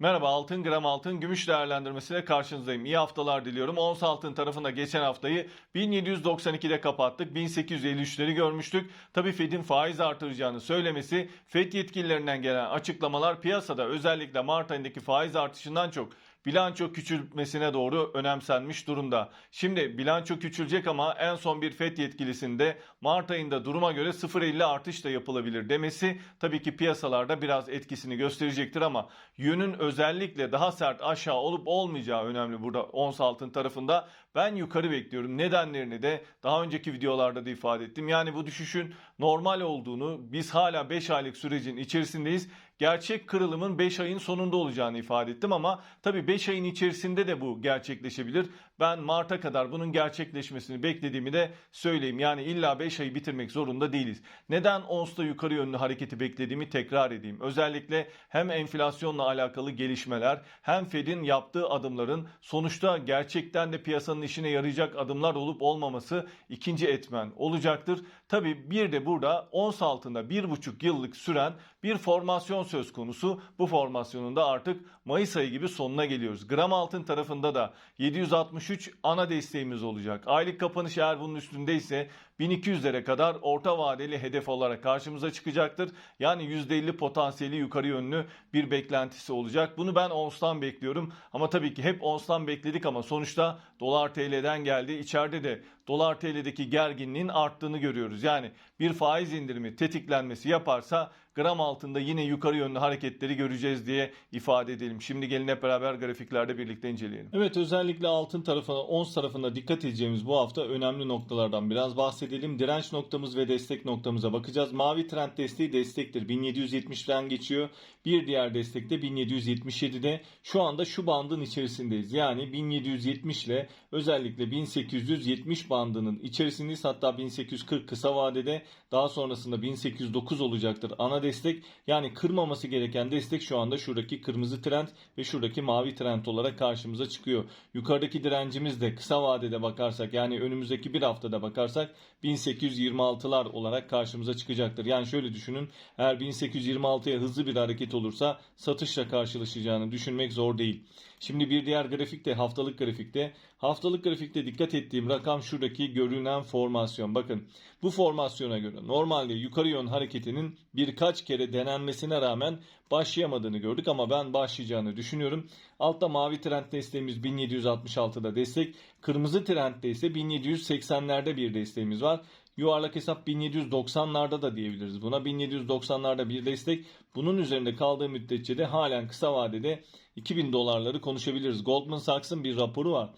Merhaba altın gram altın gümüş değerlendirmesiyle karşınızdayım. İyi haftalar diliyorum. Ons altın tarafında geçen haftayı 1792'de kapattık. 1853'leri görmüştük. Tabii Fed'in faiz artıracağını söylemesi, Fed yetkililerinden gelen açıklamalar piyasada özellikle Mart ayındaki faiz artışından çok bilanço küçülmesine doğru önemsenmiş durumda. Şimdi bilanço küçülecek ama en son bir FED yetkilisinde Mart ayında duruma göre 0.50 artış da yapılabilir demesi tabii ki piyasalarda biraz etkisini gösterecektir ama yönün özellikle daha sert aşağı olup olmayacağı önemli burada ons altın tarafında. Ben yukarı bekliyorum. Nedenlerini de daha önceki videolarda da ifade ettim. Yani bu düşüşün normal olduğunu biz hala 5 aylık sürecin içerisindeyiz gerçek kırılımın 5 ayın sonunda olacağını ifade ettim ama tabii 5 ayın içerisinde de bu gerçekleşebilir. Ben Mart'a kadar bunun gerçekleşmesini beklediğimi de söyleyeyim. Yani illa 5 ayı bitirmek zorunda değiliz. Neden ONS'ta yukarı yönlü hareketi beklediğimi tekrar edeyim. Özellikle hem enflasyonla alakalı gelişmeler hem Fed'in yaptığı adımların sonuçta gerçekten de piyasanın işine yarayacak adımlar olup olmaması ikinci etmen olacaktır. Tabii bir de burada ons altında 1,5 yıllık süren bir formasyon söz konusu. Bu formasyonun da artık Mayıs ayı gibi sonuna geliyoruz. Gram altın tarafında da 763 ana desteğimiz olacak. Aylık kapanış eğer bunun üstündeyse 1200'lere kadar orta vadeli hedef olarak karşımıza çıkacaktır. Yani %50 potansiyeli yukarı yönlü bir beklentisi olacak. Bunu ben ONS'tan bekliyorum. Ama tabii ki hep ONS'tan bekledik ama sonuçta dolar TL'den geldi. İçeride de dolar TL'deki gerginliğin arttığını görüyoruz. Yani bir faiz indirimi tetiklenmesi yaparsa gram altında yine yukarı yönlü hareketleri göreceğiz diye ifade edelim. Şimdi gelin hep beraber grafiklerde birlikte inceleyelim. Evet özellikle altın tarafına, ons tarafına dikkat edeceğimiz bu hafta önemli noktalardan biraz bahsedelim. Direnç noktamız ve destek noktamıza bakacağız. Mavi trend desteği destektir. 1770'den geçiyor. Bir diğer destek de 1777'de. Şu anda şu bandın içerisindeyiz. Yani 1770 ile özellikle 1870 bandının içerisindeyiz. Hatta 1840 kısa vadede daha sonrasında 1809 olacaktır ana destek. Yani kırmaması gereken destek şu anda şuradaki kırmızı trend ve şuradaki mavi trend olarak karşımıza çıkıyor. Yukarıdaki direncimiz de kısa vadede bakarsak yani önümüzdeki bir haftada bakarsak 1826'lar olarak karşımıza çıkacaktır. Yani şöyle düşünün eğer 1826'ya hızlı bir hareket olursa satışla karşılaşacağını düşünmek zor değil. Şimdi bir diğer grafikte haftalık grafikte haftalık grafikte dikkat ettiğim rakam şuradaki görünen formasyon. Bakın bu formasyona göre normalde yukarı yön hareketinin birkaç kere denenmesine rağmen başlayamadığını gördük ama ben başlayacağını düşünüyorum. Altta mavi trend desteğimiz 1766'da destek. Kırmızı trendde ise 1780'lerde bir desteğimiz var. Yuvarlak hesap 1790'larda da diyebiliriz buna. 1790'larda bir destek. Bunun üzerinde kaldığı müddetçe de halen kısa vadede 2000 dolarları konuşabiliriz. Goldman Sachs'ın bir raporu var.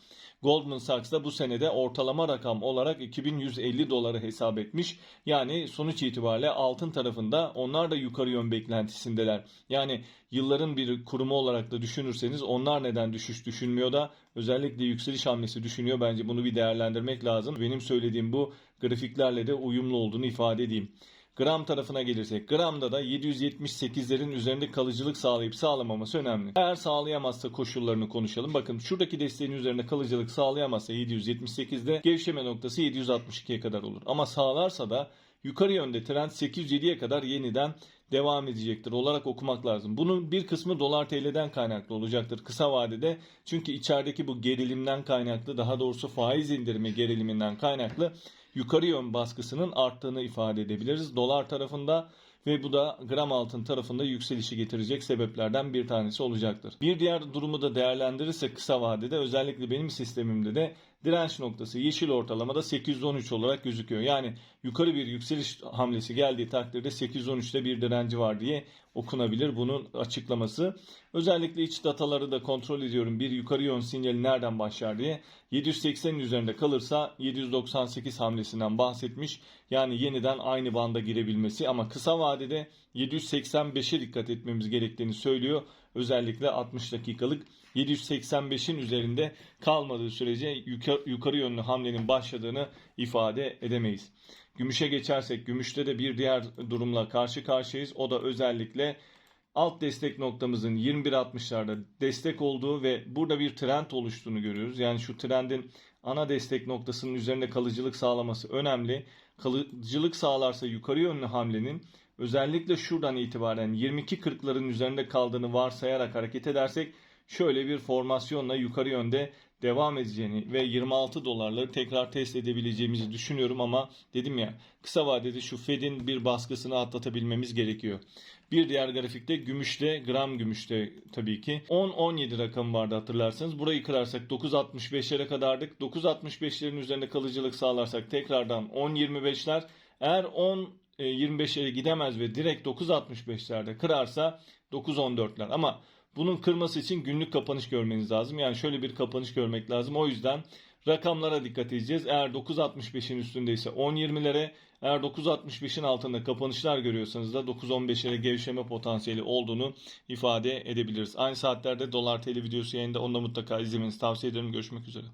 Goldman Sachs da bu senede ortalama rakam olarak 2150 doları hesap etmiş. Yani sonuç itibariyle altın tarafında onlar da yukarı yön beklentisindeler. Yani yılların bir kurumu olarak da düşünürseniz onlar neden düşüş düşünmüyor da özellikle yükseliş hamlesi düşünüyor. Bence bunu bir değerlendirmek lazım. Benim söylediğim bu grafiklerle de uyumlu olduğunu ifade edeyim. Gram tarafına gelirsek gramda da 778'lerin üzerinde kalıcılık sağlayıp sağlamaması önemli. Eğer sağlayamazsa koşullarını konuşalım. Bakın şuradaki desteğin üzerinde kalıcılık sağlayamazsa 778'de gevşeme noktası 762'ye kadar olur. Ama sağlarsa da yukarı yönde trend 807'ye kadar yeniden devam edecektir olarak okumak lazım. Bunun bir kısmı dolar TL'den kaynaklı olacaktır kısa vadede. Çünkü içerideki bu gerilimden kaynaklı daha doğrusu faiz indirimi geriliminden kaynaklı yukarı yön baskısının arttığını ifade edebiliriz. Dolar tarafında ve bu da gram altın tarafında yükselişi getirecek sebeplerden bir tanesi olacaktır. Bir diğer durumu da değerlendirirsek kısa vadede özellikle benim sistemimde de direnç noktası yeşil ortalamada 813 olarak gözüküyor. Yani yukarı bir yükseliş hamlesi geldiği takdirde 813'te bir direnci var diye okunabilir bunun açıklaması. Özellikle iç dataları da kontrol ediyorum. Bir yukarı yön sinyali nereden başlar diye. 780'in üzerinde kalırsa 798 hamlesinden bahsetmiş. Yani yeniden aynı banda girebilmesi ama kısa vadede 785'e dikkat etmemiz gerektiğini söylüyor. Özellikle 60 dakikalık 785'in üzerinde kalmadığı sürece yukarı yönlü hamlenin başladığını ifade edemeyiz. Gümüşe geçersek gümüşte de bir diğer durumla karşı karşıyayız. O da özellikle alt destek noktamızın 21.60'larda destek olduğu ve burada bir trend oluştuğunu görüyoruz. Yani şu trendin ana destek noktasının üzerinde kalıcılık sağlaması önemli. Kalıcılık sağlarsa yukarı yönlü hamlenin özellikle şuradan itibaren 22.40'ların üzerinde kaldığını varsayarak hareket edersek şöyle bir formasyonla yukarı yönde devam edeceğini ve 26 dolarları tekrar test edebileceğimizi düşünüyorum ama dedim ya kısa vadede şu Fed'in bir baskısını atlatabilmemiz gerekiyor. Bir diğer grafikte gümüşte gram gümüşte tabii ki 10-17 rakamı vardı hatırlarsanız. Burayı kırarsak 9.65'lere kadardık. 9.65'lerin üzerinde kalıcılık sağlarsak tekrardan 10.25'ler. Eğer 10 25'lere gidemez ve direkt 9.65'lerde kırarsa 9.14'ler. Ama bunun kırması için günlük kapanış görmeniz lazım. Yani şöyle bir kapanış görmek lazım. O yüzden rakamlara dikkat edeceğiz. Eğer 9.65'in üstündeyse 10.20'lere, eğer 9.65'in altında kapanışlar görüyorsanız da 9.15'lere gevşeme potansiyeli olduğunu ifade edebiliriz. Aynı saatlerde Dolar TL videosu yayında onu da mutlaka izlemenizi tavsiye ederim. Görüşmek üzere.